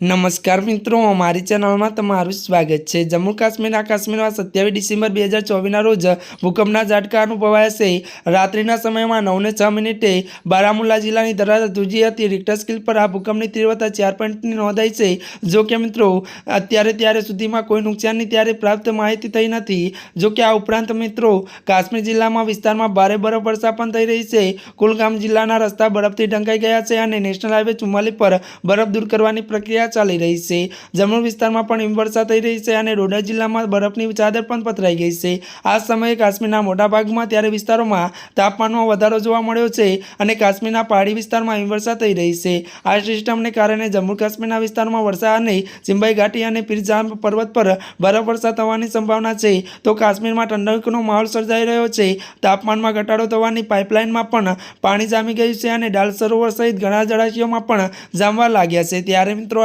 નમસ્કાર મિત્રો, અમારી ચેનલમાં તમારું સ્વાગત છે. જમ્મુ કાશ્મીરના કાશ્મીરમાં સત્યાવીસ ડિસેમ્બર બે હજાર ચોવીસના રોજ ભૂકંપના ઝાટકા અનુભવાયા છે. રાત્રિના સમયમાં નવને છ મિનિટે બારામુલ્લા જિલ્લાની ધરાત ધ્રુજી હતી. રિક્ટર સ્કેલ પર આ ભૂકંપની તીવ્રતા ચાર પોઈન્ટની નોંધાઈ છે. જો કે મિત્રો, અત્યારે ત્યારે સુધીમાં કોઈ નુકસાનની ત્યારે પ્રાપ્ત માહિતી થઈ નથી. જો કે આ ઉપરાંત મિત્રો, કાશ્મીર જિલ્લામાં વિસ્તારમાં ભારે બરફ વર્ષા પણ થઈ રહી છે. કુલગામ જિલ્લાના રસ્તા બરફથી ઢંકાઈ ગયા છે અને નેશનલ હાઈવે ચુમ્માલી પર બરફ દૂર કરવાની પ્રક્રિયા ચાલી રહી છે. જમ્મુ વિસ્તારમાં પણ હિમવર્ષા થઈ રહી છે અને ડોડા જિલ્લામાં બરફની ચાદર પણ પથરાઈ ગઈ છે. આ સમયે કાશ્મીરના મોટા ભાગમાં ત્યારે વિસ્તારોમાં તાપમાનમાં વધારો જોવા મળ્યો છે અને કાશ્મીરના પહાડી વિસ્તારમાં હિમવર્ષા થઈ રહી છે. આ સિસ્ટમને કારણે જમ્મુ કાશ્મીરના વિસ્તારમાં વરસાદ અને ચિંબાઈ ઘાટી અને પીરજામ પર્વત પર બરફ વરસાદ થવાની સંભાવના છે. તો કાશ્મીરમાં ઠંડકનો માહોલ સર્જાઈ રહ્યો છે. તાપમાનમાં ઘટાડો થવાની પાઇપલાઇનમાં પણ પાણી જામી ગયું છે અને ડાલ સરોવર સહિત ઘણા જળાશયોમાં પણ જામવા લાગ્યા છે. ત્યારે મિત્રો